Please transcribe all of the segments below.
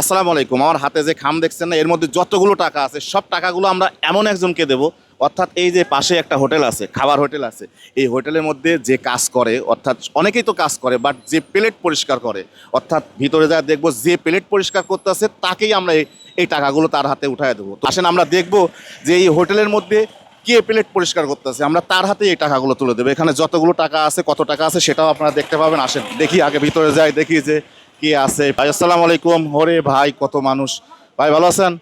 আসসালামু আলাইকুম। আমার হাতে যে খাম দেখছেন না, এর মধ্যে যতগুলো টাকা আছে, সব টাকাগুলো আমরা এমন একজনকে দেব, অর্থাৎ এই যে পাশে একটা হোটেল আছে, খাবার হোটেল আছে, এই হোটেলের মধ্যে যে কাজ করে, অর্থাৎ অনেকেই তো কাজ করে বাট যে প্লেট পরিষ্কার করে, অর্থাৎ ভিতরে যা দেখব যে প্লেট পরিষ্কার করতে আছে, তাকেই আমরা এই টাকাগুলো তার হাতে উঠায় দেবো। তো আসেন আমরা দেখব যে এই হোটেলের মধ্যে কে প্লেট পরিষ্কার করতেছে আমরা তার হাতে এই টাকাগুলো তুলে দেবো। এখানে যতগুলো টাকা আছে, কত টাকা আছে, সেটাও আপনারা দেখতে পাবেন। আসেন, দেখি আগে ভিতরে যাই, দেখি যে কি আছে? ভাই আসসালামু আলাইকুম। হরে ভাই কত মানুষ। ভাই ভালো আছেন?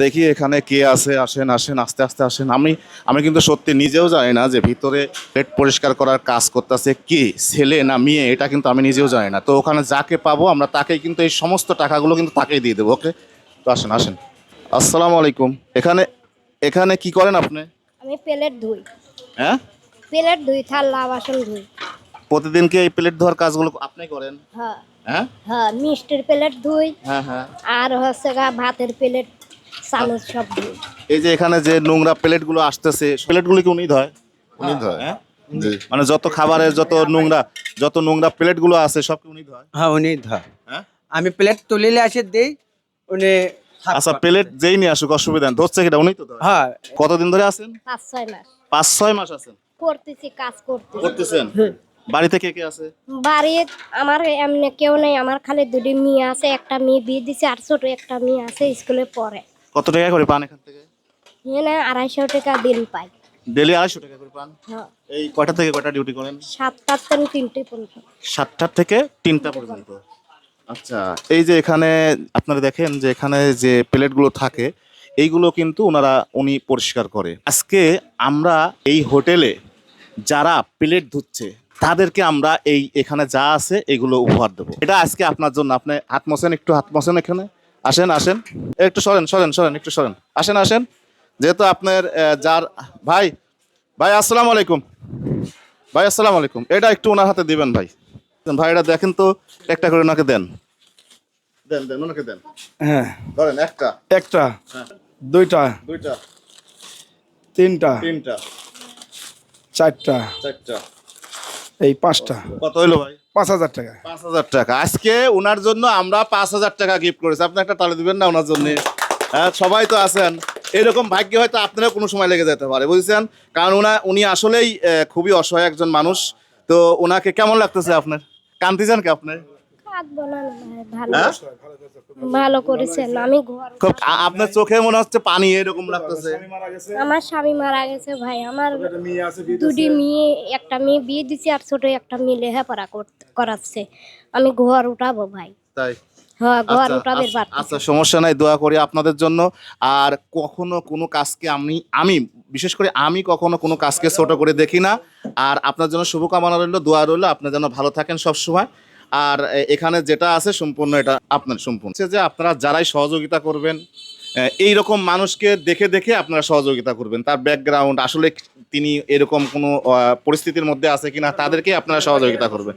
দেখি এখানে কে আছে। আসেন আসেন আস্তে আস্তে আসেন। আমি আমি কিন্তু সত্যি নিজেও জানি না যে ভিতরে পেট পরিষ্কার করার কাজ করতেছে কি ছেলে না মেয়ে এটা কিন্তু আমি নিজেও জানি না। তো ওখানে যাকে পাবো আমরা তাকেই কিন্তু এই সমস্ত টাকাগুলো কিন্তু তাকেই দিয়ে দেবো ওকে? তো আসেন আসেন। আসসালামু আলাইকুম। এখানে এখানে কি করেন আপনি? আমি প্লেট ধুই। হ্যাঁ? প্লেট ধুই থালা বাসন ধুই। প্রতিদিনকে এই প্লেট ধোয়ার কাজগুলো আপনি করেন? হ্যাঁ। হ্যাঁ? হ্যাঁ মিষ্টির প্লেট ধুই। হ্যাঁ হ্যাঁ। আর হচ্ছে গা ভাতের প্লেট চামচ সব ধুই। এই যে এখানে যে নোংরা প্লেটগুলো আসতেছে প্লেটগুলো কি উনি ধয়? উনি ধয় হ্যাঁ? মানে যত খাবারের যত নোংরা যত নোংরা প্লেটগুলো আছে সব কি উনি ধয়? হ্যাঁ উনি ধর হ্যাঁ? আমি প্লেট তুলিলে আসে দিই উনি আচ্ছা প্লেট যেই নিয়ে আসুক অসুবিধা নেই। ধরছে কিটা উনি তো ধয়? হ্যাঁ। কতদিন ধরে আছেন? পাঁচ ছয় মাস। পাঁচ ছয় মাস আছেন? করতেছি কাজ করতেছি। করতেছেন? বাড়িতে কে কে আছে? বাড়ির আমার এমনি কেউ নেই আমার খালি দুটি মেয়ে আছে একটা মেয়ে বিয়ে দিছে আর ছোট একটা মেয়ে আছে স্কুলে পড়ে। কত টাকা করে পান এখান থেকে? এনে আড়াইশো টাকা দিন পাই ডেলি আড়াইশো টাকা করে পান? হ্যাঁ। এই কয়টা থেকে কয়টা ডিউটি করেন? সাতটার থেকে তিনটে পর্যন্ত। সাতটার থেকে তিনটা পর্যন্ত। আচ্ছা এই যে এখানে আপনারা দেখেন যে এখানে যে প্লেটগুলো থাকে এইগুলো কিন্তু ওনারা উনি পরিষ্কার করে। আজকে আমরা এই হোটেলে যারা প্লেট ধুচ্ছে তাদেরকে আমরা এই এখানে যা আছে এগুলো উপহার দেবো। এটা আজকে আপনার জন্য। আপনি হাত একটু হাত এখানে। আসেন আসেন। একটু সরেন সরেন সরেন একটু সরেন। আসেন আসেন। যেহেতু আপনার যার ভাই ভাই আসসালামু আলাইকুম। ভাই আসসালামু আলাইকুম। এটা একটু ওনার হাতে দিবেন ভাই। ভাই এটা দেখেন তো একটা করে ওনাকে দেন। দেন দেন ওনাকে দেন। হ্যাঁ। ধরেন একটা। একটা। হ্যাঁ। দুইটা। দুইটা। তিনটা। তিনটা। চারটা। চারটা। এই পাঁচটা। কত হইল ভাই? পাঁচ হাজার টাকা। পাঁচ হাজার টাকা। আজকে ওনার জন্য আমরা পাঁচ হাজার টাকা গিফট করেছি। আপনি একটা তালে দিবেন না ওনার জন্য? হ্যাঁ সবাই তো আছেন। এরকম ভাগ্য হয়তো আপনারও কোনো সময় লেগে যেতে পারে বুঝছেন? কারণ ওনা উনি আসলেই খুবই অসহায় একজন মানুষ। তো ওনাকে কেমন লাগতেছে আপনার? কান্তিছেন কি আপনি? কাঁদবো না না ভাই, ভালো। হ্যাঁ? করেছেন আমি খুব আপনার চোখে মনে হচ্ছে পানি এরকম লাগতেছে। আমার স্বামী মারা গেছে। ভাই আমার দুটি মেয়ে একটা মেয়ে বিয়ে দিছে আর ছোট একটা মেয়ে লেখাপড়া করাচ্ছে। আমি ঘর উঠাবো ভাই। তাই? হ্যাঁ ঘর আচ্ছা, উঠাবে আচ্ছা, আচ্ছা সমস্যা নাই দোয়া করি আপনাদের জন্য। আর কখনো কোনো কাজকে আমি আমি বিশেষ করে আমি কখনো কোনো কাজকে ছোট করে দেখি না। আর আপনার জন্য শুভকামনা রইল দোয়া রইল আপনার যেন ভালো থাকেন সব সময় আর এখানে যেটা আছে সম্পূর্ণ এটা আপনার সম্পূর্ণ। যে আপনারা যারাই সহযোগিতা করবেন এই রকম মানুষকে দেখে দেখে আপনারা সহযোগিতা করবেন। তার ব্যাকগ্রাউন্ড আসলে তিনি এরকম কোনো পরিস্থিতির মধ্যে আছে কিনা, তাদেরকে আপনারা সহযোগিতা করবেন।